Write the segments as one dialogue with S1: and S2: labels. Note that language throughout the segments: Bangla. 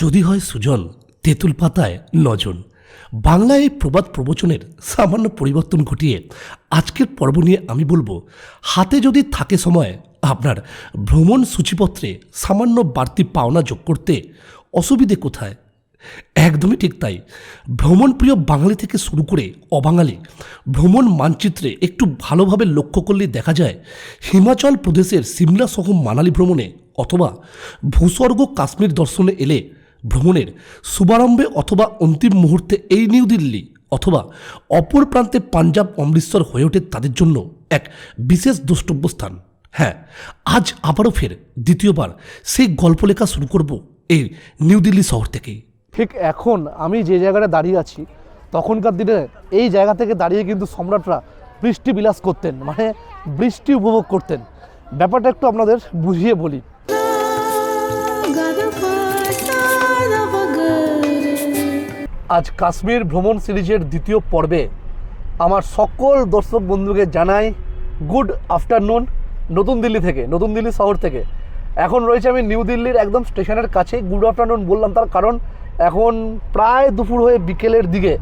S1: যদি হয় সুজন তেঁতুল পাতায় নজন। বাংলায় এই প্রবাদ প্রবচনের সামান্য পরিবর্তন ঘটিয়ে আজকের পর্ব নিয়ে আমি বলব, হাতে যদি থাকে সময় আপনার ভ্রমণ সূচিপত্রে সামান্য বাড়তি পাওনা যোগ করতে অসুবিধে কোথায়? একদমই ঠিক তাই। ভ্রমণপ্রিয় বাঙালি থেকে শুরু করে অবাঙালি ভ্রমণ মানচিত্রে একটু ভালোভাবে লক্ষ্য করলে দেখা যায়, হিমাচল প্রদেশের সিমলা সহ মানালি ভ্রমণে অথবা ভূস্বর্গ কাশ্মীর দর্শনে এলে ভ্রমণের শুভারম্ভে অথবা অন্তিম মুহূর্তে এই নিউ দিল্লি অথবা অপর প্রান্তে পাঞ্জাব অমৃতসর হয়ে ওঠে তাদের জন্য এক বিশেষ দ্রষ্টব্য স্থান। হ্যাঁ আজ আবারও ফের দ্বিতীয়বার সেই গল্প লেখা শুরু করব এই নিউ দিল্লি শহর থেকেই।
S2: ঠিক এখন আমি যে জায়গাটা দাঁড়িয়ে আছি, তখনকার দিনে এই জায়গা থেকে দাঁড়িয়ে কিন্তু সম্রাটরা বৃষ্টি বিলাস করতেন মানে বৃষ্টি উপভোগ করতেন। ব্যাপারটা একটু আপনাদের বুঝিয়ে বলি। আজ কাশ্মীর ভ্রমণ সিরিজের দ্বিতীয় পর্বে আমার সকল দর্শক বন্ধুকে জানাই গুড আফটারনুন, নতুন দিল্লি থেকে, নতুন দিল্লি শহর থেকে। এখন রয়েছে আমি নিউ দিল্লির একদম স্টেশনের কাছে, গুড আফটারনুন বললাম তার কারণ এখন প্রায় দুপুর হয়ে বিকেলের দিকে।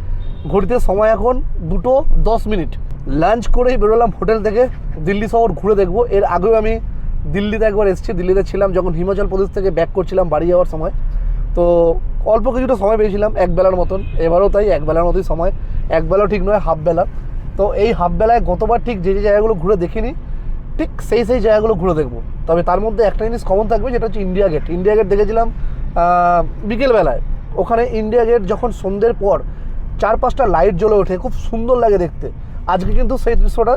S2: ঘড়িতে সময় এখন দুটো দশ মিনিট। লাঞ্চ করেই বেরোলাম হোটেল থেকে, দিল্লি শহর ঘুরে দেখব। এর আগেও আমি দিল্লিতে একবার এসেছি, দিল্লিতে ছিলাম যখন হিমাচল প্রদেশ থেকে ব্যাক করছিলাম বাড়ি যাওয়ার সময়। তো অল্প কিছুটা সময় পেয়েছিলাম এক বেলার মতন। এবারও তাই এক বেলার মতোই সময়। এক বেলাও ঠিক নয় হাফ বেলা তো এই হাফ বেলায় গতবার ঠিক যে যে জায়গাগুলো ঘুরে দেখিনি, ঠিক সেই সেই জায়গাগুলো ঘুরে দেখব। তবে তার মধ্যে একটা জিনিস কমন থাকবে, যেটা হচ্ছে ইন্ডিয়া গেট ইন্ডিয়া গেট দেখেছিলাম বিকেলবেলায়। ওখানে ইন্ডিয়া গেট যখন সন্ধ্যের পর চার পাঁচটা লাইট জ্বলে ওঠে, খুব সুন্দর লাগে দেখতে। আজকে কিন্তু সেই দৃশ্যটা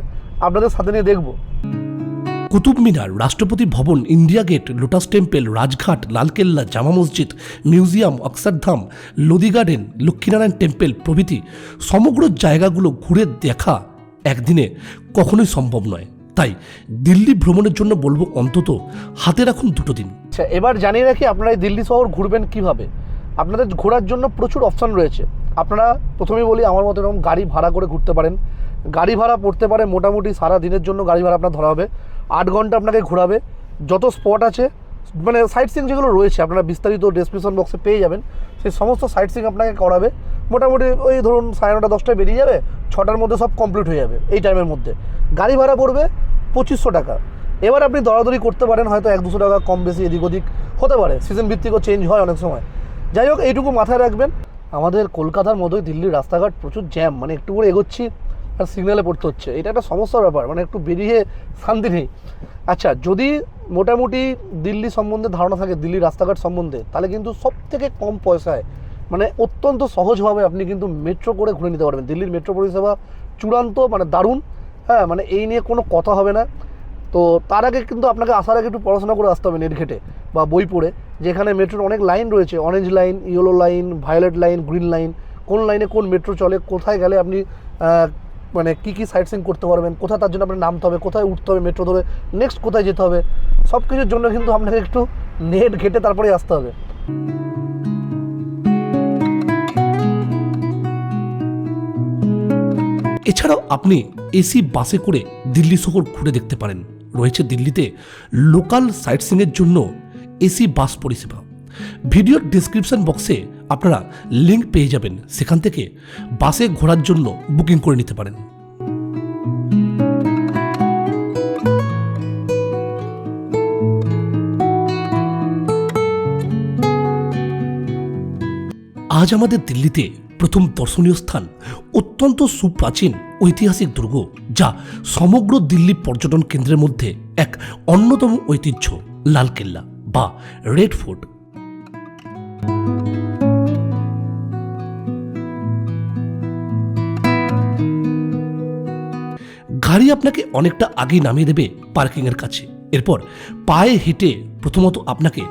S2: আপনাদের সাথে নিয়ে দেখব।
S1: Qutub Minar, Rashtrapati Bhavan, India Gate, Lotus Temple, Rajghat, Lalkella, Jama Masjid, museum, Akshardham, Lodhi Garden, Lakshminarayan Temple প্রভৃতি সমগ্র জায়গাগুলো ঘুরে দেখা একদিনে কখনোই সম্ভব নয়। তাই দিল্লি ভ্রমণের জন্য বলব অন্তত হাতে রাখুন দুটো দিন।
S2: আচ্ছা এবার জানিয়ে রাখি, আপনারা এই দিল্লি শহর ঘুরবেন কীভাবে? আপনাদের ঘোরার জন্য প্রচুর অপশন রয়েছে। আপনারা প্রথমেই বলি, আমার মতো এরকম গাড়ি ভাড়া করে ঘুরতে পারেন। গাড়ি ভাড়া পড়তে পারে মোটামুটি সারা দিনের জন্য গাড়ি ভাড়া আপনার ধরা হবে। আট ঘণ্টা আপনাকে ঘোরাবে। যত স্পট আছে মানে সাইট সিং যেগুলো রয়েছে, আপনারা বিস্তারিত ডেসক্রিপশন বক্সে পেয়ে যাবেন। সেই সমস্ত সাইট সিং আপনাকে করাবে। মোটামুটি ওই ধরুন সাড়ে নটা, দশটায় বেরিয়ে যাবে, ছটার মধ্যে সব কমপ্লিট হয়ে যাবে এই টাইমের মধ্যে। গাড়ি ভাড়া পড়বে পঁচিশশো টাকা। এবার আপনি দরাদরি করতে পারেন, হয়তো এক, দুশো টাকা কম বেশি, এদিক ওদিক হতে পারে। সিজন ভিত্তিকও চেঞ্জ হয় অনেক সময়। যাই হোক, এইটুকু মাথায় রাখবেন। আমাদের কলকাতার মতোই দিল্লির রাস্তাঘাট প্রচুর জ্যাম মানে একটু করে এগোচ্ছি। আর সিগন্যালে পড়তে হচ্ছে। এটা একটা সমস্যার ব্যাপার মানে একটু বেরিয়ে শান্তি নেই। আচ্ছা যদি মোটামুটি দিল্লি সম্বন্ধে ধারণা থাকে দিল্লির রাস্তাঘাট সম্বন্ধে, তাহলে কিন্তু সব থেকে কম পয়সায় মানে অত্যন্ত সহজভাবে আপনি কিন্তু মেট্রো করে ঘুরে নিতে পারবেন। দিল্লির মেট্রো পরিষেবা চূড়ান্ত মানে দারুণ হ্যাঁ মানে এই নিয়ে কোনো কথা হবে না। তো তার আগে কিন্তু আপনাকে আসার আগে একটু পড়াশোনা করে আসতে হবে নেট ঘেটে বা বই পড়ে, যেখানে মেট্রোর অনেক লাইন রয়েছে। Orange line yellow line violet line green line কোন লাইনে কোন মেট্রো চলে, কোথায় গেলে আপনি মানে কী কী সাইট সিং করতে পারবেন, কোথায় তার জন্য আপনার নামতে হবে, কোথায় উঠতে হবে মেট্রো ধরে নেক্সট কোথায় যেতে হবে সব কিছুর জন্য কিন্তু আপনাকে একটু নেট ঘেটে তারপরে আসতে হবে।
S1: এছাড়াও আপনি এসি বাসে করে দিল্লি শহর ঘুরে দেখতে পারেন। রয়েছে দিল্লিতে লোকাল সাইট সিংয়ের জন্য এসি বাস পরিষেবা। ভিডিওর ডিসক্রিপশন বক্সে আপনারা লিঙ্ক পেয়ে যাবেন। সেখান থেকে বাসে ঘোরার জন্য বুকিং করে নিতে পারেন। আজ আমাদের দিল্লিতে প্রথম দর্শনীয় স্থান অত্যন্ত সুপ্রাচীন ঐতিহাসিক দুর্গ, যা সমগ্র দিল্লি পর্যটন কেন্দ্রের মধ্যে এক অন্যতম ঐতিহ্য, লালকেল্লা বা রেড ফোর্ট। গাড়ি আপনাকে অনেকটা আগেই নামিয়ে দেবে পার্কিংয়ের কাছে। এরপর পায়ে হেঁটে প্রথমত আপনাকে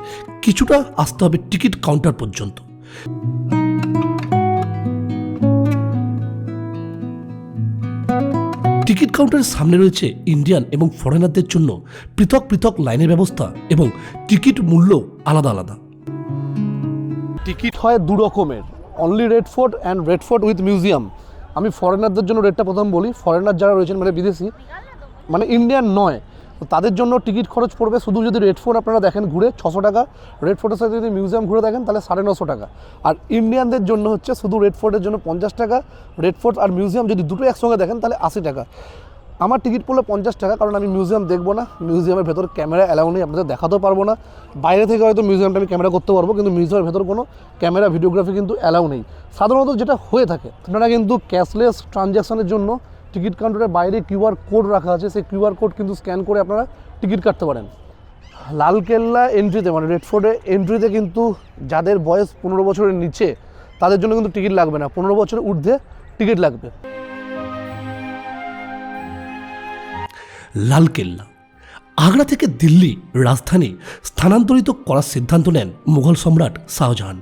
S1: কিছুটা আসতে হবে টিকিট কাউন্টার পর্যন্ত। টিকিট কাউন্টারের সামনে রয়েছে ইন্ডিয়ান এবং ফরেনারদের জন্য পৃথক পৃথক লাইনের ব্যবস্থা এবং টিকিট মূল্য আলাদা আলাদা।
S2: টিকিট হয় দু রকমের only Red Fort and Red Fort with museum আমি ফরেনারদের জন্য রেটটা প্রথম বলি ফরেনার যারা রয়েছেন মানে বিদেশি মানে ইন্ডিয়ান নয়, তো তাদের জন্য টিকিট খরচ পড়বে শুধু যদি রেড ফোর্ট আপনারা দেখেন ঘুরে, ছশো টাকা রেড ফোর্টের সাথে যদি মিউজিয়াম ঘুরে দেখেন, তাহলে সাড়ে নশো টাকা। আর ইন্ডিয়ানদের জন্য হচ্ছে শুধু রেড ফোর্টের জন্য পঞ্চাশ টাকা রেড ফোর্ট আর মিউজিয়াম যদি দুটো একসঙ্গে দেখেন, তাহলে আশি টাকা। আমার টিকিট পড়ল পঞ্চাশ টাকা, কারণ আমি মিউজিয়াম দেখব না। মিউজিয়ামের ভেতর ক্যামেরা অ্যালাউ নেই, আপনাদের দেখাতেও পারব না। বাইরে থেকে হয়তো মিউজিয়ামটা আমি ক্যামেরা করতে পারব, কিন্তু মিউজিয়ামের ভেতর কোনো ক্যামেরা ভিডিওগ্রাফি কিন্তু অ্যালাউ নেই। সাধারণত যেটা হয়ে থাকে, আপনারা কিন্তু ক্যাশলেস ট্রানজ্যাকশনের জন্য টিকিট কাউন্টারের বাইরে কিউআর কোড রাখা আছে, সেই কিউআর কোড কিন্তু স্ক্যান করে আপনারা টিকিট কাটতে পারেন। লালকেল্লা এন্ট্রিতে মানে রেড ফোর্টে এন্ট্রিতে কিন্তু যাদের বয়স পনেরো বছরের নিচে, তাদের জন্য কিন্তু টিকিট লাগবে না। পনেরো বছরের ঊর্ধ্বে টিকিট লাগবে।
S1: লালকেল্লা। আগ্রা থেকে দিল্লি রাজধানী স্থানান্তরিত করার সিদ্ধান্ত নেন মুঘল সম্রাট শাহজাহান।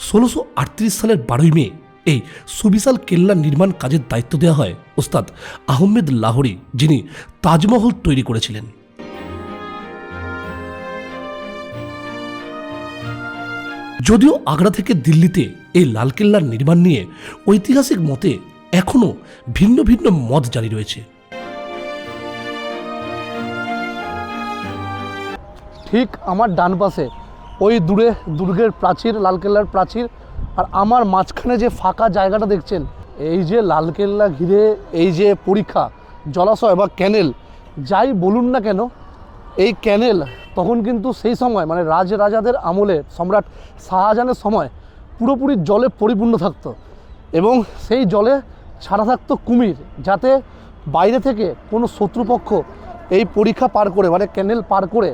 S1: ষোলোশো সালের বারোই মে এই সুবিশাল কেল্লা নির্মাণ কাজের দায়িত্ব দেওয়া হয় ওস্তাদ আহমেদ লাহোরি, যিনি তাজমহল তৈরি করেছিলেন। যদিও আগ্রা থেকে দিল্লিতে এই লালকেল্লার নির্মাণ নিয়ে ঐতিহাসিক মতে এখনও ভিন্ন ভিন্ন মত জারি রয়েছে।
S2: ঠিক আমার ডান পাশে, ওই দূরে দুর্গের প্রাচীর, লালকেল্লার প্রাচীর আর আমার মাঝখানে যে ফাঁকা জায়গাটা দেখছেন, এই যে লালকেল্লা ঘিরে এই যে পরীক্ষা, জলাশয় বা ক্যানেল, যাই বলুন না কেন, এই ক্যানেল তখন কিন্তু সেই সময় মানে রাজ রাজাদের আমলে সম্রাট শাহজাহানের সময় পুরোপুরি জলে পরিপূর্ণ থাকতো এবং সেই জলে ছাড়া থাকতো কুমির, যাতে বাইরে থেকে কোনো শত্রুপক্ষ এই পরীক্ষা পার করে মানে ক্যানেল পার করে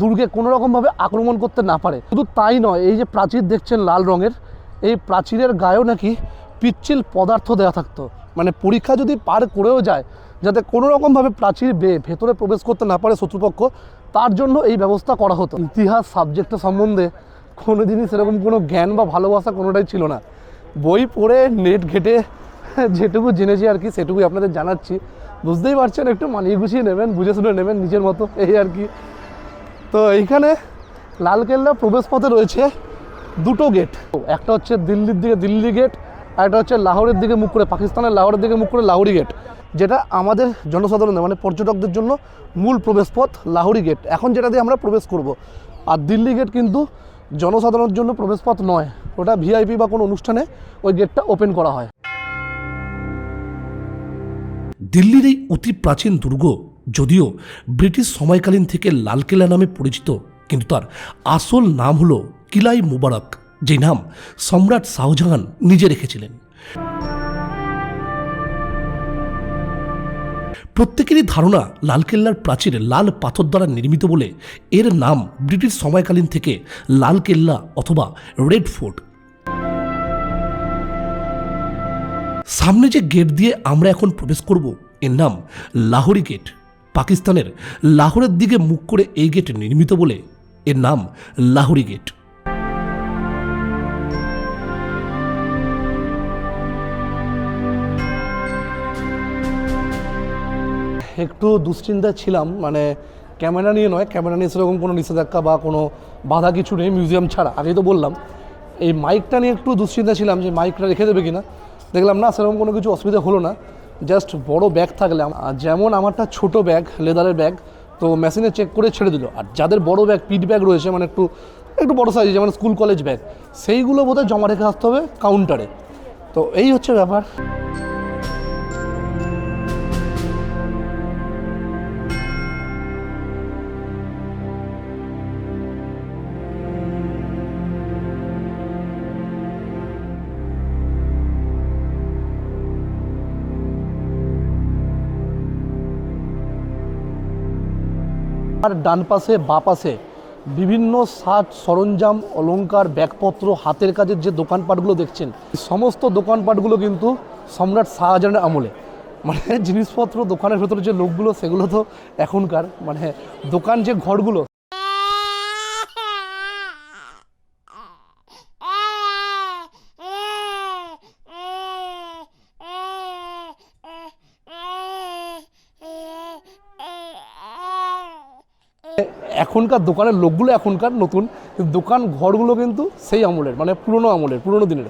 S2: দুর্গে কোনো রকমভাবে আক্রমণ করতে না পারে। শুধু তাই নয়, এই যে প্রাচীর দেখছেন লাল রঙের, এই প্রাচীরের গায়েও নাকি পিচ্ছিল পদার্থ দেওয়া থাকতো। মানে পরীক্ষা যদি পার করেও যায়, যাতে কোনো রকমভাবে প্রাচীর বেয়ে ভেতরে প্রবেশ করতে না পারে শত্রুপক্ষ, তার জন্য এই ব্যবস্থা করা হতো। ইতিহাস সাবজেক্টের সম্বন্ধে কোনো দিনই সেরকম কোনো জ্ঞান বা ভালোবাসা কোনোটাই ছিল না। বই পড়ে, নেট ঘেটে, যেটুকু জেনেছি আর কি, সেটুকুই আপনাদের জানাচ্ছি। বুঝতেই পারছেন, একটু মানিয়ে গুছিয়ে নেবেন, বুঝে শুনে নেবেন নিজের মতো, এই আর কি। তো এইখানে লালকেল্লা প্রবেশপথে রয়েছে দুটো গেট একটা হচ্ছে দিল্লির দিকে দিল্লি গেট আর একটা হচ্ছে লাহোরের দিকে মুখ করে, পাকিস্তানের লাহোরের দিকে মুখ করে লাহোরি গেট যেটা আমাদের জনসাধারণের মানে পর্যটকদের জন্য মূল প্রবেশপথ লাহোরি গেট এখন যেটা দিয়ে আমরা প্রবেশ করব। আর দিল্লি গেট কিন্তু জনসাধারণের জন্য প্রবেশপথ নয়, ওটা ভিআইপি বা কোনো অনুষ্ঠানে ওই গেটটা ওপেন করা হয়।
S1: দিল্লির এই অতি প্রাচীন দুর্গ যদিও ব্রিটিশ সময়কালীন থেকে লালকেল্লা নামে পরিচিত, কিন্তু তার আসল নাম হলো কিলাই মুবারক যে নাম সম্রাট শাহজাহান নিজে রেখেছিলেন। প্রত্যেকেরই ধারণা লালকেল্লার প্রাচীর লাল পাথর দ্বারা নির্মিত বলে এর নাম ব্রিটিশ সময়কালীন থেকে লালকেল্লা অথবা রেড ফোর্ট। সামনে যে গেট দিয়ে আমরা এখন প্রবেশ করব, এর নাম লাহোরি গেট। পাকিস্তানের লাহোরের দিকে মুখ করে এই গেট নির্মিত বলে এর নাম লাহোরি গেট।
S2: একটু দুশ্চিন্তায় ছিলাম মানে ক্যামেরা নিয়ে নয়, ক্যামেরা নিয়ে সেরকম কোনো নিষেধাজ্ঞা বা কোনো বাধা কিছু নেই, মিউজিয়াম ছাড়া, আগেই তো বললাম। এই মাইকটা নিয়ে একটু দুশ্চিন্তা ছিলাম যে মাইকটা রেখে দেবে কিনা, দেখলাম না, সেরকম কোনো কিছু অসুবিধা হলো না। জাস্ট বড় ব্যাগ থাকলে যেমন আমারটা ছোট ব্যাগ লেদারের ব্যাগ, তো মেশিনে চেক করে ছেড়ে দিল। আর যাদের বড় ব্যাগ পিট ব্যাগ রয়েছে মানে একটু একটু বড় সাইজ যেমন স্কুল কলেজ ব্যাগ সেইগুলো বোধহয় জমা রেখে আসতে হবে কাউন্টারে তো এই হচ্ছে ব্যাপার। আর ডান পাশে, বা পাশে বিভিন্ন সাজ, সরঞ্জাম অলঙ্কার ব্যাগপত্র, হাতের কাজের যে দোকানপাটগুলো দেখছেন সমস্ত দোকানপাটগুলো কিন্তু সম্রাট শাহজাহানের আমলে। মানে জিনিসপত্র দোকানের ভেতরে যে লোকগুলো, সেগুলো তো এখনকার মানে দোকান যে ঘরগুলো এখনকার দোকানের লোকগুলো এখনকার নতুন দোকান ঘরগুলো কিন্তু সেই আমলের মানে পুরনো আমলের, পুরনো দিনের।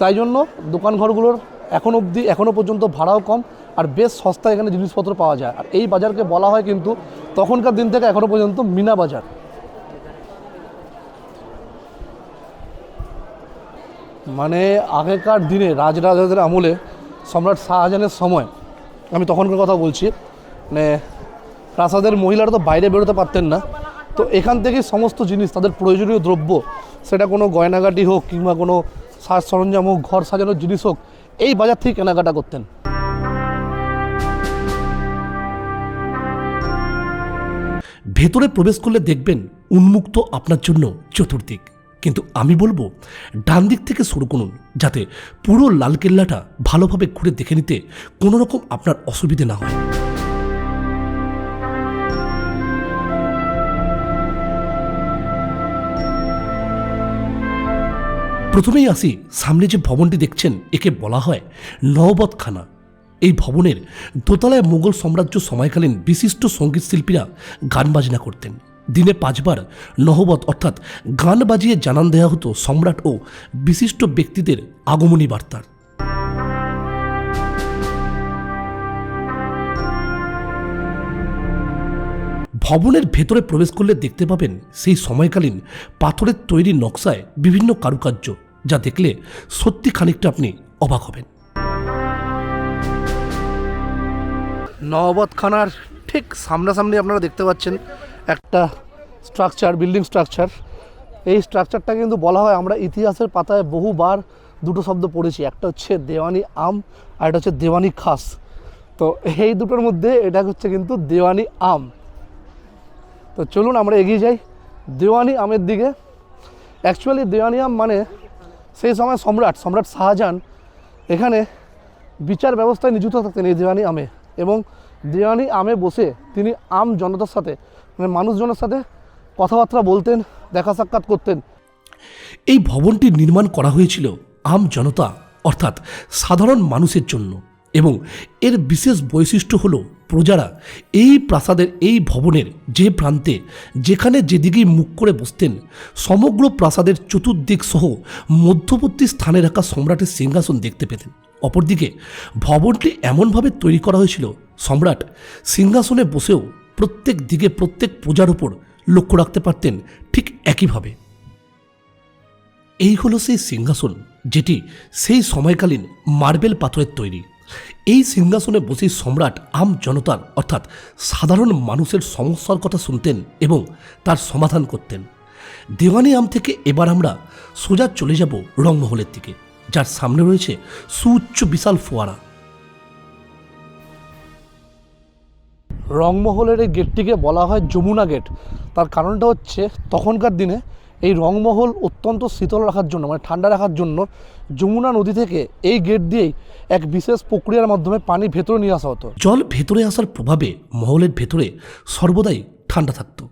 S2: তাই জন্য দোকান ঘরগুলোর এখন অবধি এখনও পর্যন্ত ভাড়াও কম আর বেশ সস্তায় এখানে জিনিসপত্র পাওয়া যায়। আর এই বাজারকে বলা হয় কিন্তু তখনকার দিন থেকে এখনও পর্যন্ত মিনা বাজার। মানে আগেকার দিনে, রাজরাজাদের আমলে সম্রাট শাহজাহানের সময়, আমি তখনকার কথা বলছি মানে প্রাসাদের মহিলারা তো বাইরে বেরোতে পারতেন না। তো এখান থেকে সমস্ত জিনিস, তাদের প্রয়োজনীয় দ্রব্য, সেটা কোনো গয়নাগাটি হোক কিংবা কোনো সাজ সরঞ্জাম হোক, ঘর সাজানোর জিনিস হোক, এই বাজার থেকে কেনাকাটা করতেন।
S1: ভেতরে প্রবেশ করলে দেখবেন উন্মুক্ত আপনার জন্য চতুর্দিক। কিন্তু আমি বলব, ডান দিক থেকে শুরু করুন, যাতে পুরো লালকেল্লাটা ভালোভাবে ঘুরে দেখে নিতে কোনো রকম আপনার অসুবিধে না হয়। প্রথমেই আসি, সামনে যে ভবনটি দেখছেন, একে বলা হয় নওবতখানা। এই ভবনের দোতলায় মুঘল সাম্রাজ্য সময়কালীন বিশিষ্ট সংগীত শিল্পীরা গান বাজনা করতেন। দিনে পাঁচবার নহবত অর্থাৎ গান বাজিয়ে জানান দেওয়া হতো সম্রাট ও বিশিষ্ট ব্যক্তিদের আগমনী বার্তার। ভবনের ভেতরে প্রবেশ করলে দেখতে পাবেন সেই সময়কালীন পাথরের তৈরি নকশায় বিভিন্ন কারুকার্য, যা দেখলে সত্যি খানিকটা আপনি অবাক হবেন।
S2: নহবতখানার ঠিক সামনাসামনি আপনারা দেখতে পাচ্ছেন একটা স্ট্রাকচার, বিল্ডিং স্ট্রাকচার। এই স্ট্রাকচারটা কিন্তু বলা হয় আমরা ইতিহাসের পাতায় বহুবার দুটো শব্দ পড়েছি, একটা হচ্ছে দেওয়ানি আম আর একটা হচ্ছে দেওয়ানি খাস। তো এই দুটোর মধ্যে এটা হচ্ছে কিন্তু দেওয়ানি আম। তো চলুন আমরা এগিয়ে যাই দেওয়ানি আমের দিকে। অ্যাকচুয়ালি দেওয়ানি আম মানে সেই সময় সম্রাট সম্রাট শাহজাহান এখানে বিচার ব্যবস্থায় নিযুক্ত থাকতেন এই দেওয়ানি আমে এবং দেওয়ানি আমে বসে তিনি আম জনতার সাথে মানে মানুষজনের সাথে কথাবার্তা বলতেন, দেখা সাক্ষাৎ করতেন।
S1: এই ভবনটি নির্মাণ করা হয়েছিল আম জনতা, অর্থাৎ সাধারণ মানুষের জন্য এবং এর বিশেষ বৈশিষ্ট্য হল প্রজারা এই প্রাসাদের এই ভবনের যে প্রান্তে যেখানে যেদিকেই মুখ করে বসতেন, সমগ্র প্রাসাদের চতুর্দিক সহ মধ্যবর্তী স্থানে রাখা সম্রাটের সিংহাসন দেখতে পেতেন। অপরদিকে ভবনটি এমনভাবে তৈরি করা হয়েছিল, সম্রাট সিংহাসনে বসেও প্রত্যেক দিকে প্রত্যেক প্রজার উপর লক্ষ্য রাখতে পারতেন ঠিক একইভাবে। এই হলো সেই সিংহাসন, যেটি সেই সময়কালীন মার্বেল পাথরের তৈরি। এই সিংহাসনে বসে সম্রাট আম জনতার, অর্থাৎ সাধারণ মানুষের সমস্যার কথা শুনতেন এবং তার সমাধান করতেন। দেওয়ানি আম থেকে এবার আমরা সোজা চলে যাব রংমহলের দিকে, যার সামনে রয়েছে সুউচ্চ বিশাল ফোয়ারা।
S2: রংমহলের এই গেটটিকে বলা হয় যমুনা গেট। তার কারণটা হচ্ছে তখনকার দিনে এই রংমহল অত্যন্ত শীতল রাখার জন্য মানে ঠান্ডা রাখার জন্য যমুনা নদী থেকে এই গেট দিয়েই এক বিশেষ প্রক্রিয়ার মাধ্যমে পানি ভেতরে নিয়ে আসা হতো।
S1: জল ভেতরে আসার প্রভাবে মহলের ভেতরে সর্বদাই ঠান্ডা থাকতো।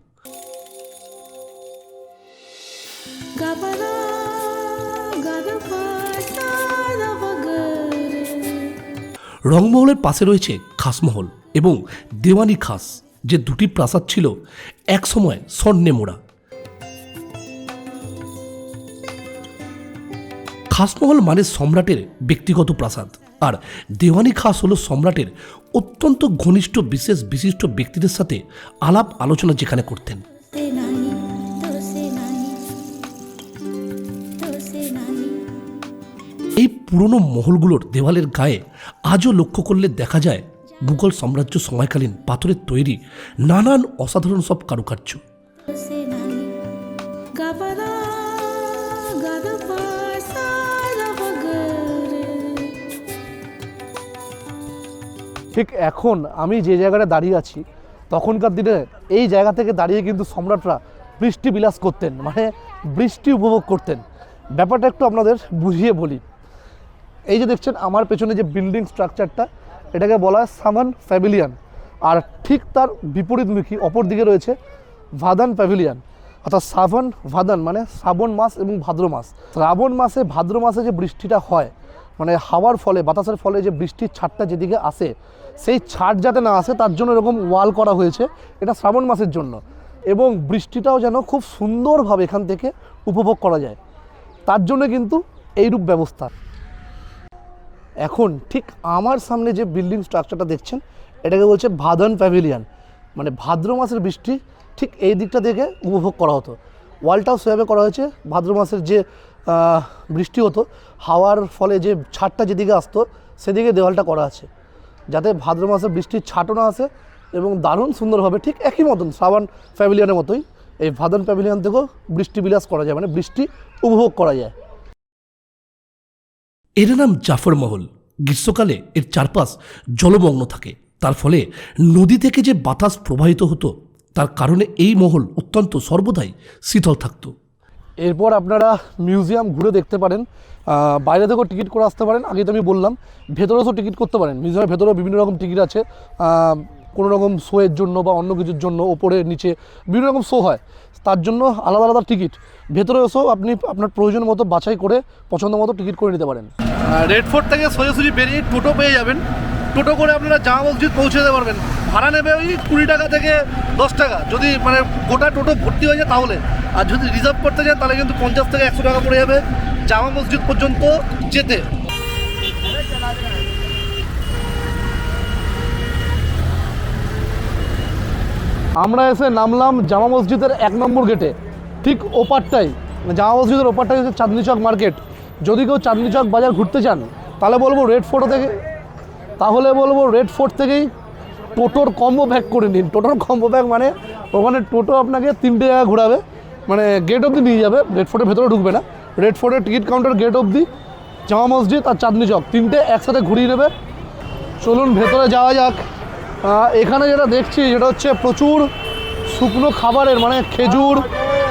S1: রংমহলের পাশে রয়েছে খাসমহল এবং দেওয়ানি খাস যে দুটি প্রাসাদ ছিল একসময় স্বর্ণে মোড়া। খাসমহল মানে সম্রাটের ব্যক্তিগত প্রাসাদ। আর দেওয়ানি খাস হলো সম্রাটের অত্যন্ত ঘনিষ্ঠ বিশেষ বিশিষ্ট ব্যক্তিদের সাথে আলাপ আলোচনা যেখানে করতেন. এই পুরনো মহলগুলোর দেওয়ালের গায়ে আজও লক্ষ্য করলে দেখা যায় মুঘল সাম্রাজ্য সময়কালীন পাথরের তৈরি নানান অসাধারণ সব কারুকার্য।
S2: ঠিক এখন আমি যে জায়গাটা দাঁড়িয়ে আছি, তখনকার দিনে এই জায়গা থেকে দাঁড়িয়ে কিন্তু সম্রাটরা বৃষ্টি বিলাস করতেন মানে বৃষ্টি উপভোগ করতেন। ব্যাপারটা একটু আপনাদের বুঝিয়ে বলি। এই যে দেখছেন, আমার পেছনে যে বিল্ডিং স্ট্রাকচারটা এটাকে বলা হয় সামান প্যাভিলিয়ান আর ঠিক তার বিপরীতমুখী অপর দিকে রয়েছে ভাদান প্যাভিলিয়ান অর্থাৎ শ্রাবণ ভাদান মানে শ্রাবণ মাস এবং ভাদ্র মাস। শ্রাবণ মাসে ভাদ্র মাসে যে বৃষ্টিটা হয় মানে হাওয়ার ফলে, বাতাসের ফলে যে বৃষ্টির ছাড়টা যেদিকে আসে, সেই ছাট যাতে না আসে, তার জন্য এরকম ওয়াল করা হয়েছে। এটা শ্রাবণ মাসের জন্য। এবং বৃষ্টিটাও যেন খুব সুন্দরভাবে এখান থেকে উপভোগ করা যায়। তার জন্য কিন্তু এইরূপ ব্যবস্থা। এখন ঠিক আমার সামনে যে বিল্ডিং স্ট্রাকচারটা দেখছেন, এটাকে বলছে ভাদন প্যাভিলিয়ান মানে ভাদ্র মাসের বৃষ্টি ঠিক এই দিকটা থেকে উপভোগ করা হতো। ওয়ালটাও সেভাবে করা হয়েছে। ভাদ্র মাসের যে বৃষ্টি হতো, হাওয়ার ফলে যে ছাদটা যেদিকে আসতো, সেদিকে দেওয়ালটা করা আছে। যাতে ভাদ্র মাসে বৃষ্টির ছাটও না আসে এবং দারুণ সুন্দরভাবে ঠিক একই মতন, শ্রাবণ প্যাভিলিয়নের মতোই। এই ভাদন প্যাভিলিয়ন থেকেও বৃষ্টি বিলাস করা যায় মানে বৃষ্টি উপভোগ করা যায়।
S1: এর নাম জাফর মহল। গ্রীষ্মকালে এর চারপাশ জলমগ্ন থাকে। তার ফলে নদী থেকে যে বাতাস প্রবাহিত হতো, তার কারণে এই মহল অত্যন্ত সর্বদাই শীতল থাকতো।
S2: এরপর আপনারা মিউজিয়াম ঘুরে দেখতে পারেন বাইরে থেকেও টিকিট করে আসতে পারেন আগে তো আমি বললাম, ভেতরেও তো টিকিট করতে পারেন। মিউজিয়ামের ভেতরেও বিভিন্ন রকম টিকিট আছে কোনো রকম শোয়ের জন্য বা অন্য কিছুর জন্য, ওপরে, নিচে, বিভিন্ন রকম শো হয়। তার জন্য আলাদা আলাদা টিকিট। ভেতরে এসেও আপনি আপনার প্রয়োজন মতো বাছাই করে, পছন্দ মতো টিকিট করে নিতে পারেন। রেড ফোর্ট থেকে সোজাসুজি বেরিয়ে টোটো পেয়ে যাবেন। টোটো করে আপনারা জামা মসজিদ পৌঁছে যেতে পারবেন। ভাড়া নেবে ওই কুড়ি টাকা থেকে দশ টাকা। যদি মানে গোটা টোটো ভর্তি হয়ে যায় তাহলে। আর যদি রিজার্ভ করতে চান তাহলে কিন্তু পঞ্চাশ থেকে একশো টাকা পড়ে যাবে জামা মসজিদ পর্যন্ত যেতে। আমরা এসে নামলাম জামা মসজিদের এক নম্বর গেটে। ঠিক ওপারটাই জামা মসজিদের ওপারটাই হচ্ছে চাঁদনি চক মার্কেট। যদি কেউ চাঁদনি চক বাজার ঘুরতে চান, তাহলে বলব রেড ফোটো থেকে তাহলে বলব রেড ফোর্ট থেকেই টোটোর কম্বো ব্যাক করে নিন। টোটোর কম্বো ব্যাক মানে ওখানে টোটো আপনাকে তিনটে জায়গা ঘোরাবে। মানে গেট অবধি নিয়ে যাবে। রেড ফোর্টের ভেতরে ঢুকবে না। রেড ফোর্টের টিকিট কাউন্টার গেট অবধি জামা মসজিদ আর চাঁদনি চক। তিনটে একসাথে ঘুরিয়ে নেবে। চলুন ভেতরে যাওয়া যাক। এখানে যেটা দেখছি, যেটা হচ্ছে প্রচুর শুকনো খাবারের মানে খেজুর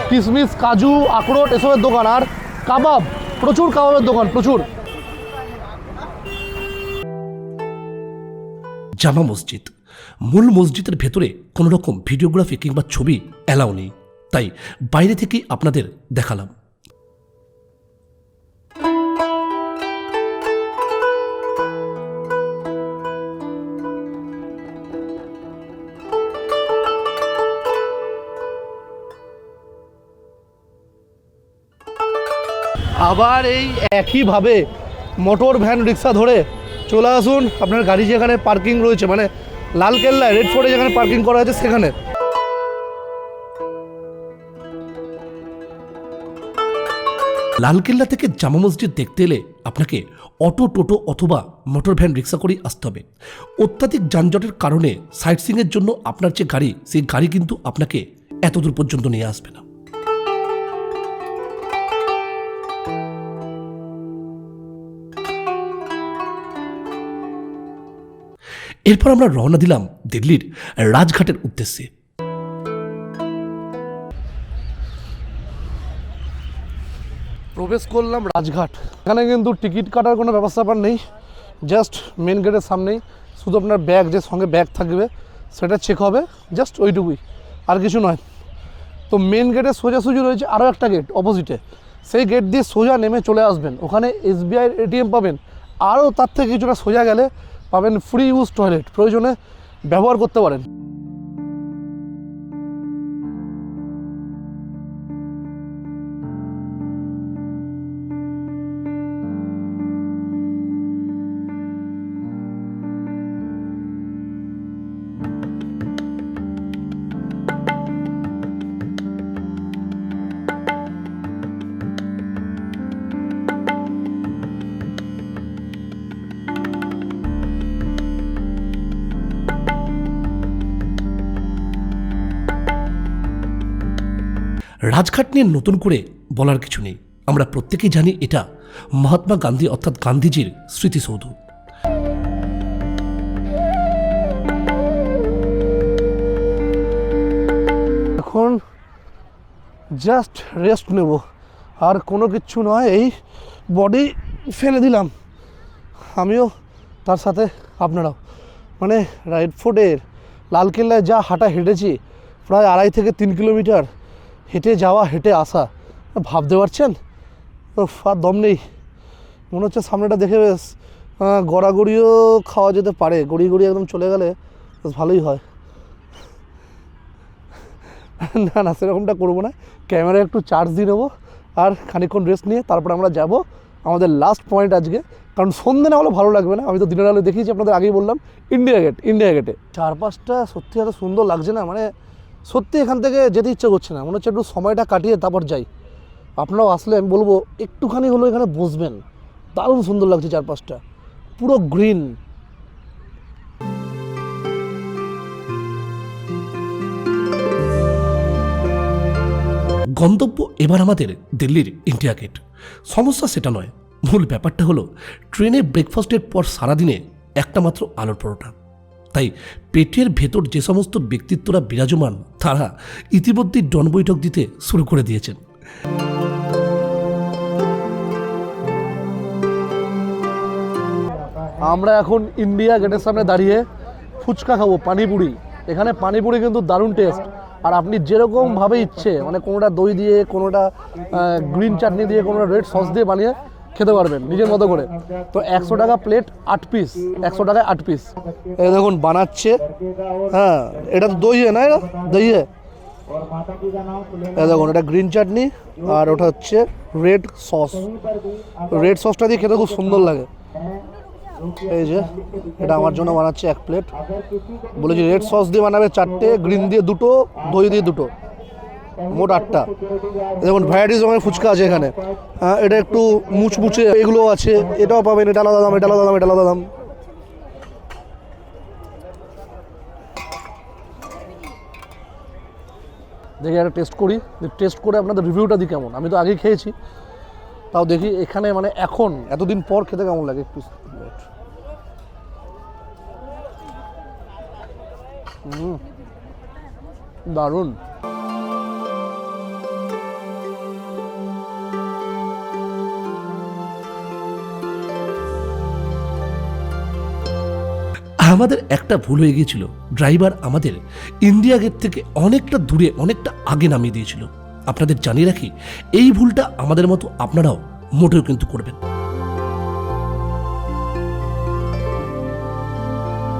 S2: কিশমিশ কাজু, আখরোট, এসবের দোকান। আর কাবাব, প্রচুর কাবাবের দোকান, প্রচুর।
S1: জামা মসজিদ। মূল মসজিদের ভেতরে কোনো রকম ভিডিওগ্রাফি কিংবা ছবি অ্যালাউ নেই। তাই বাইরে থেকেই আপনাদের দেখালাম।
S2: আবার এই একইভাবে মোটর ভ্যান রিক্সা ধরে চলে আসুন, আপনার গাড়ি যেখানে পার্কিং রয়েছে মানে লালকেল্লায় রেড ফোর্টে যেখানে পার্কিং করা আছে সেখানে।
S1: লালকেল্লা থেকে জামা মসজিদ দেখতে এলে আপনাকে অটো, টোটো অথবা মোটর ভ্যান রিক্সা করেই আসতে হবে। অত্যাধিক যানজটের কারণে সাইট সিংয়ের জন্য আপনার যে গাড়ি, সেই গাড়ি কিন্তু আপনাকে এত দূর পর্যন্ত নিয়ে আসবে না। এরপর আমরা রওনা দিলাম দিল্লির রাজঘাটের উদ্দেশ্যে।
S2: প্রবেশ করলাম রাজঘাট। এখানে কিন্তু টিকিট কাটার কোনো ব্যবস্থা নেই। জাস্ট মেন গেটের সামনেই শুধু আপনার ব্যাগ যে সঙ্গে ব্যাগ থাকবে, সেটা চেক হবে। জাস্ট ওইটুকুই, আর কিছু নয়। তো মেন গেটে সোজাসুজি রয়েছে আরও একটা গেট অপোজিটে সেই গেট দিয়ে সোজা নেমে চলে আসবেন। ওখানে এসবিআইয়ের এটিএম পাবেন। আরও তার থেকে কিছুটা সোজা গেলে পাবেন ফ্রি ইউজ টয়লেট প্রয়োজনে ব্যবহার করতে পারেন।
S1: রাজঘাট নিয়ে নতুন করে বলার কিছু নেই। আমরা প্রত্যেকেই জানি এটা মহাত্মা গান্ধী অর্থাৎ গান্ধীজির স্মৃতিসৌধ।
S2: এখন জাস্ট রেস্ট নেব। আর কোনো কিছু নয়, এই বডি ফেলে দিলাম। আমিও তার সাথে আপনারাও। মানে রাইড ফোর্টের লালকেল্লায় যা হাঁটা হেঁটেছি, প্রায় আড়াই থেকে তিন কিলোমিটার। হেঁটে যাওয়া, হেঁটে আসা। ভাবতে পারছেন? ও আর দম নেই। মনে হচ্ছে সামনেটা দেখে বেশ গড়াগড়িও খাওয়া যেতে পারে। গড়িয়ে গড়িয়ে একদম চলে গেলে বেশ ভালোই হয়। না না, সেরকমটা করব না। ক্যামেরা একটু চার্জ দিয়ে নেব আর খানিকক্ষণ রেস্ট নিয়ে তারপর আমরা যাব আমাদের লাস্ট পয়েন্ট আজকে। কারণ সন্ধে না হলে ভালো লাগবে না। আমি তো দিনের আলো দেখিয়েছি, আপনাদের আগেই বললাম ইন্ডিয়া গেট ইন্ডিয়া গেটে চারপাশটা সত্যি এত সুন্দর লাগছে না মানে সত্যি এখান থেকে যেতে ইচ্ছে করছে না। মনে হচ্ছে একটু সময়টা কাটিয়ে তারপর যাই। আপনারাও আসলে আমি বলব, একটুখানি হলো এখানে বসবেন। দারুণ সুন্দর লাগছে চারপাশটা। পুরো গ্রিন।
S1: গন্তব্য এবার আমাদের দিল্লির ইন্ডিয়া গেট। সমস্যা সেটা নয়। মূল ব্যাপারটা হলো, ট্রেনে ব্রেকফাস্টের পর সারাদিনে একটা মাত্র আলোর পরোটা। তাই পেটের ভেতর যে সমস্ত ব্যক্তিত্বরা বিরাজমান, তারা ইতিমধ্যেই ডন বৈঠক দিতে শুরু করে দিয়েছেন।
S2: আমরা এখন ইন্ডিয়া গেটের সামনে দাঁড়িয়ে ফুচকা খাব, পানিপুরি। এখানে পানিপুরি কিন্তু দারুণ টেস্ট আর আপনি যেরকমভাবে ইচ্ছে মানে কোনোটা দই দিয়ে, কোনোটা গ্রিন চাটনি দিয়ে, কোনোটা রেড সস দিয়ে বানিয়ে খেতে পারবেন, নিজের মতো করে। তো একশো টাকা প্লেট আট পিস একশো টাকায় আট পিস এই দেখুন, বানাচ্ছে। হ্যাঁ এটা তো দই না এটা? দই এই দেখুন, এটা গ্রিন চাটনি আর ওটা হচ্ছে রেড সস রেড সসটা দিয়ে খেতে খুব সুন্দর লাগে। এই যে, এটা আমার জন্য বানাচ্ছে এক প্লেট বলেছি রেড সস দিয়ে বানাবে চারটে গ্রিন দিয়ে দুটো, দই দিয়ে দুটো। মোট আটটা। দেখুন ভ্যারাইটিস রকমের ফুচকা আছে এখানে। এটা একটু মুচমুচে এগুলো আছে, এটাও পাবেন, এটা আলাদা দাম, এটা আলাদা দাম, এটা আলাদা দাম। দেখি একটা টেস্ট করি টেস্ট করে আপনাদের রিভিউটা দিই কেমন। আমি তো আগেই খেয়েছি, তাও দেখি এখানে মানে এখন, এতদিন পর খেতে কেমন লাগে একটু দারুণ।
S1: আমাদের একটা ভুল হয়ে গিয়েছিল। ড্রাইভার আমাদের ইন্ডিয়া গেট থেকে অনেকটা দূরে, অনেকটা আগে নামিয়ে দিয়েছিল। আপনাদের জানিয়ে রাখি, এই ভুলটা আমাদের মতো আপনারাও মোটেও কিন্তু করবেন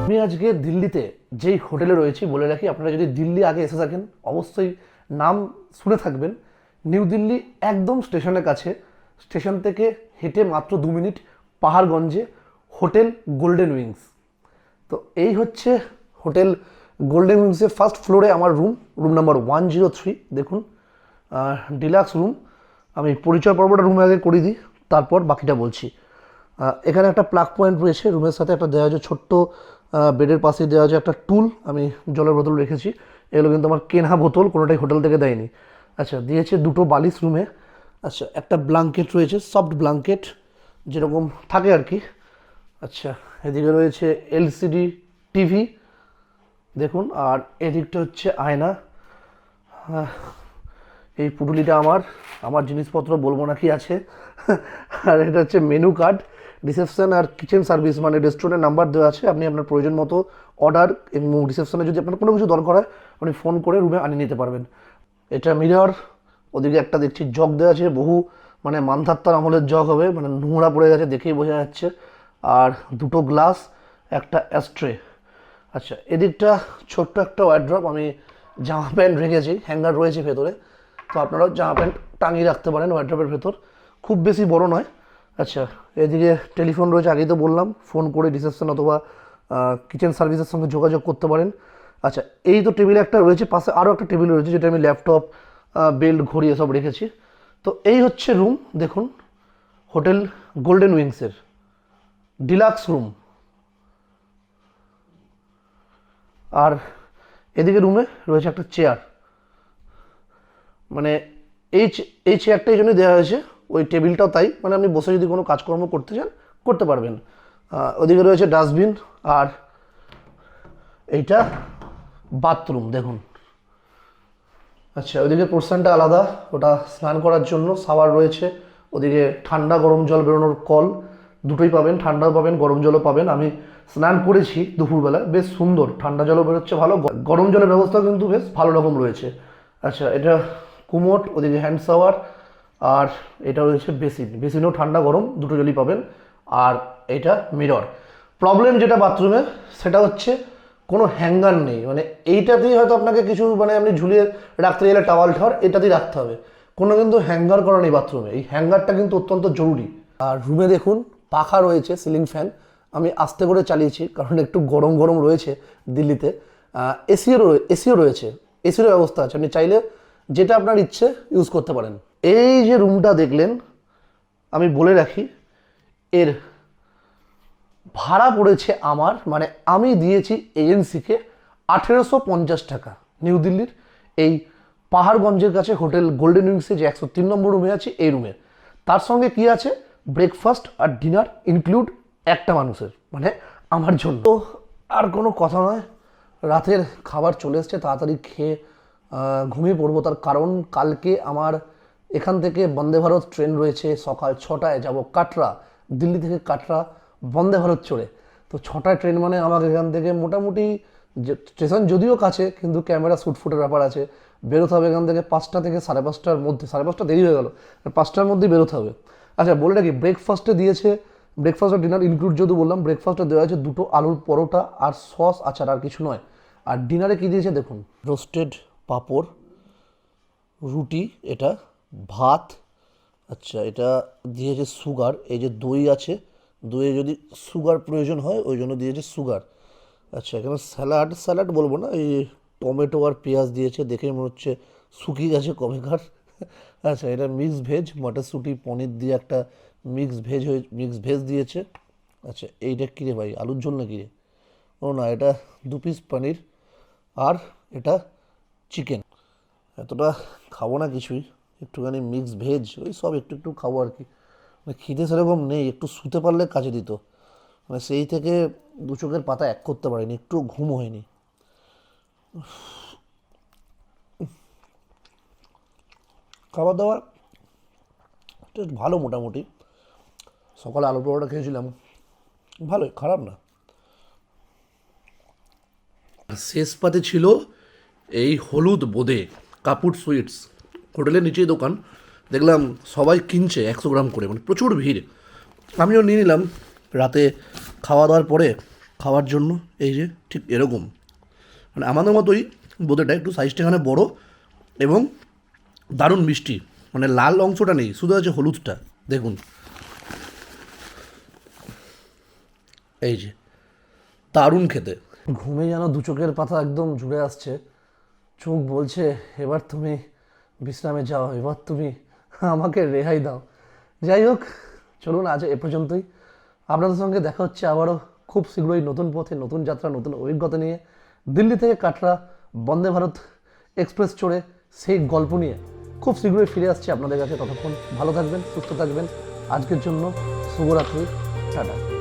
S2: আমি আজকে দিল্লিতে যেই হোটেলে রয়েছি, বলে রাখি, আপনারা যদি দিল্লি আগে এসে থাকেন, অবশ্যই নাম শুনে থাকবেন। নিউ দিল্লি একদম স্টেশনের কাছে। স্টেশন থেকে হেঁটে মাত্র দু মিনিট পাহাড়গঞ্জে হোটেল গোল্ডেন উইংস। তো এই হচ্ছে হোটেল গোল্ডেন উইংসের ফার্স্ট ফ্লোরে আমার room room number one zero three দেখুন। ডিলাক্স রুম আমি পরিচয় পর্বটা রুমে আগে করে দিই, তারপর বাকিটা বলছি। এখানে একটা প্লাগ পয়েন্ট রয়েছে রুমের সাথে একটা দেওয়া আছে ছোট্ট বেডের পাশে দেওয়া আছে একটা টুল আমি জলের বোতল রেখেছি। এগুলো কিন্তু আমার কেনা বোতল, কোনোটাই হোটেল থেকে দেয়নি। আচ্ছা দিয়েছে দুটো বালিশ রুমে আচ্ছা একটা ব্লাঙ্কেট রয়েছে সফট ব্লাঙ্কেট যেরকম থাকে আর কি। আচ্ছা এদিকে রয়েছে এলসিডি টিভি দেখুন, আর এদিকটা হচ্ছে আয়না। এই পুটুলিটা আমার আমার জিনিসপত্র বলব না কি আছে। আর এটা হচ্ছে মেনু কার্ড রিসেপশন আর কিচেন সার্ভিস মানে রেস্টুরেন্টের নাম্বার দেওয়া আছে। আপনি আপনার প্রয়োজন মতো অর্ডার এবং রিসেপশনে যদি আপনার কোনো কিছু দরকার হয়, আপনি ফোন করে রুমে আনিয়ে নিতে পারবেন। এটা মিরর ওদিকে একটা দেখছি জগ দেওয়া আছে, বহু মানে মান্ধাত্তার আমলের জগ হবে মানে নোংরা পড়ে গেছে দেখেই বোঝা যাচ্ছে। আর দুটো গ্লাস, একটা অ্যাস্ট্রে আচ্ছা এদিকটা ছোট্ট একটা ওয়ার্ড্রপ আমি জামা প্যান্ট রেখেছি হ্যাঙ্গার রয়েছে ভেতরে। তো আপনারাও জামা প্যান্ট টাঙিয়ে রাখতে পারেন ওয়ার্ড্রপের ভেতর। খুব বেশি বড় নয়। আচ্ছা এদিকে টেলিফোন রয়েছে, আগেই তো বললাম ফোন করে রিসেপশন অথবা কিচেন সার্ভিসের সঙ্গে যোগাযোগ করতে পারেন। আচ্ছা এই তো টেবিল একটা রয়েছে, পাশে আরও একটা টেবিল রয়েছে, যেটা আমি ল্যাপটপ বেল্ট ঘড়ি এসব রেখেছি। তো এই হচ্ছে রুম দেখুন হোটেল গোল্ডেন উইংসের ডিলাক্স রুম। আর এদিকে রুমে রয়েছে একটা চেয়ার। মানে এই এই চেয়ারটা এই জন্যই দেওয়া হয়েছে। ওই টেবিলটাও তাই। মানে আপনি বসে যদি কোনো কাজকর্ম করতে চান, করতে পারবেন। ওদিকে রয়েছে ডাস্টবিন আর এইটা বাথরুম, দেখুন। আচ্ছা ওদিকে পোর্শনটা আলাদা। ওটা স্নান করার জন্য সাওয়ার রয়েছে। ওদিকে ঠান্ডা গরম জল বেরোনোর কল। দুটোই পাবেন, ঠান্ডাও পাবেন, গরম জলও পাবেন। আমি স্নান করেছি দুপুরবেলা, বেশ সুন্দর, ঠান্ডা জলও বেরোচ্ছে, ভালো। গরম জলের ব্যবস্থা কিন্তু বেশ ভালো রকম রয়েছে। আচ্ছা এটা কুমোট ওদিকে হ্যান্ড শাওয়ার আর এটা রয়েছে বেসিন। বেসিনেও ঠান্ডা, গরম, দুটো জলই পাবেন। আর এটা মিরর প্রবলেম যেটা বাথরুমে সেটা হচ্ছে কোনো হ্যাঙ্গার নেই। মানে এইটাতেই হয়তো আপনাকে কিছু মানে আপনি ঝুলিয়ে রাখতে গেলে টাওয়াল ঠাওয়ার, এটাতেই রাখতে হবে। কোনো কিন্তু হ্যাঙ্গার করা নেই বাথরুমে এই হ্যাঙ্গারটা কিন্তু অত্যন্ত জরুরি। আর রুমে দেখুন পাখা রয়েছে সিলিং ফ্যান। আমি আস্তে করে চালিয়েছি, কারণ একটু গরম গরম রয়েছে দিল্লিতে। এসিও এসিও রয়েছে, এসিরও ব্যবস্থা আছে। আপনি চাইলে যেটা আপনার ইচ্ছে ইউজ করতে পারেন। এই যে রুমটা দেখলেন, আমি বলে রাখি, এর ভাড়া পড়েছে আমার মানে আমি দিয়েছি এজেন্সিকে আঠেরোশো পঞ্চাশ টাকা নিউ দিল্লির। এই পাহাড়গঞ্জের কাছে হোটেল গোল্ডেন উইংসে যে একশো তিন নম্বর রুমে আছে, এই রুমে তার সঙ্গে কি আছে? ব্রেকফাস্ট আর ডিনার ইনক্লুড একটা মানুষের মানে আমার জন্য। তো আর কোনো কথা নয়, রাতের খাবার চলে এসছে, তাড়াতাড়ি খেয়ে ঘুমিয়ে পড়ব। তার কারণ কালকে আমার এখান থেকে বন্দে ভারত ট্রেন রয়েছে, সকাল ছটায় যাব কাটরা, দিল্লি থেকে কাটরা, বন্দে ভারত চড়ে। তো ছটায় ট্রেন মানে আমাকে এখান থেকে মোটামুটি স্টেশন যদিও কাছে, কিন্তু ক্যামেরা শ্যুটফুটের ব্যাপার আছে। বেরোতে হবে এখান থেকে পাঁচটা থেকে সাড়ে পাঁচটার মধ্যে, সাড়ে পাঁচটা দেরি হয়ে গেল পাঁচটার মধ্যেই বেরোতে হবে। আচ্ছা বলে রাখি ব্রেকফাস্টে দিয়েছে ব্রেকফাস্ট আর ডিনার ইনক্লুড যদি বললাম ব্রেকফাস্টে দেওয়া আছে দুটো আলুর পরোটা আর সস আচার আর কিছু নয়। আর ডিনারে কী দিয়েছে দেখুন রোস্টেড পাঁপড়, রুটি, এটা ভাত আচ্ছা এটা দিয়েছে সুগার এই যে দই আছে, দইয়ে যদি সুগার প্রয়োজন হয়, ওই জন্য দিয়েছে সুগার আচ্ছা এখানে স্যালাড স্যালাড বলব না, এই টমেটো আর পেঁয়াজ দিয়েছে, দেখে মনে হচ্ছে শুকিয়ে গেছে কবেকার। আচ্ছা এটা মিক্স ভেজ মটরশুঁটি, পনির দিয়ে একটা মিক্স ভেজ হয়ে মিক্স ভেজ দিয়েছে। আচ্ছা এইটা কী রে ভাই, আলুর ঝোল নাকি রে? ও না, এটা দু পিস পনির আর এটা চিকেন এতটা খাব না কিছুই, একটুখানি মিক্স ভেজ ওই সব একটু একটু খাব আর কি। মানে খিদে সেরকম নেই, একটু শুতে পারলে কাজে দিত। মানে সেই থেকে দু চোখের পাতা এক করতে পারিনি একটু ঘুম হয়নি। খাবার দাবার, টেস্ট ভালো মোটামুটি। সকালে আলু পরোটা খেয়েছিলাম। ভালোই, খারাপ না। শেষ পাতে ছিল এই হলুদ বোঁদে কাপুর সুইটস। হোটেলের নিচেই দোকান। দেখলাম সবাই কিনছে একশো গ্রাম করে মানে প্রচুর ভিড়। আমিও নিয়ে নিলাম। রাতে খাওয়া দাওয়ার পরে খাওয়ার জন্য এই যে ঠিক এরকম। মানে আমাদের মতোই বোঁদেটা একটু সাইজটা এখানে বড় এবং দারুণ মিষ্টি। মানে লাল অংশটা নেই, শুধু আছে হলুদটা। দেখুন। এই যে, দারুণ খেতে। ঘুমে যেন দু চোখের পাতা একদম জুড়ে আসছে। চোখ বলছে, এবার তুমি বিশ্রামে যাও, এবার তুমি আমাকে রেহাই দাও। যাই হোক, চলুন আজ এ পর্যন্তই। আপনাদের সঙ্গে দেখা হচ্ছে আবারও খুব শীঘ্রই নতুন পথে, নতুন যাত্রা, নতুন অভিজ্ঞতা নিয়ে। দিল্লি থেকে কাটরা, বন্দে ভারত এক্সপ্রেস চড়ে সেই গল্প নিয়ে। খুব শীঘ্রই ফিরে আসছি আপনাদের কাছে। ততক্ষণ ভালো থাকবেন, সুস্থ থাকবেন। আজকের জন্য শুভরাত্রি। টাটা।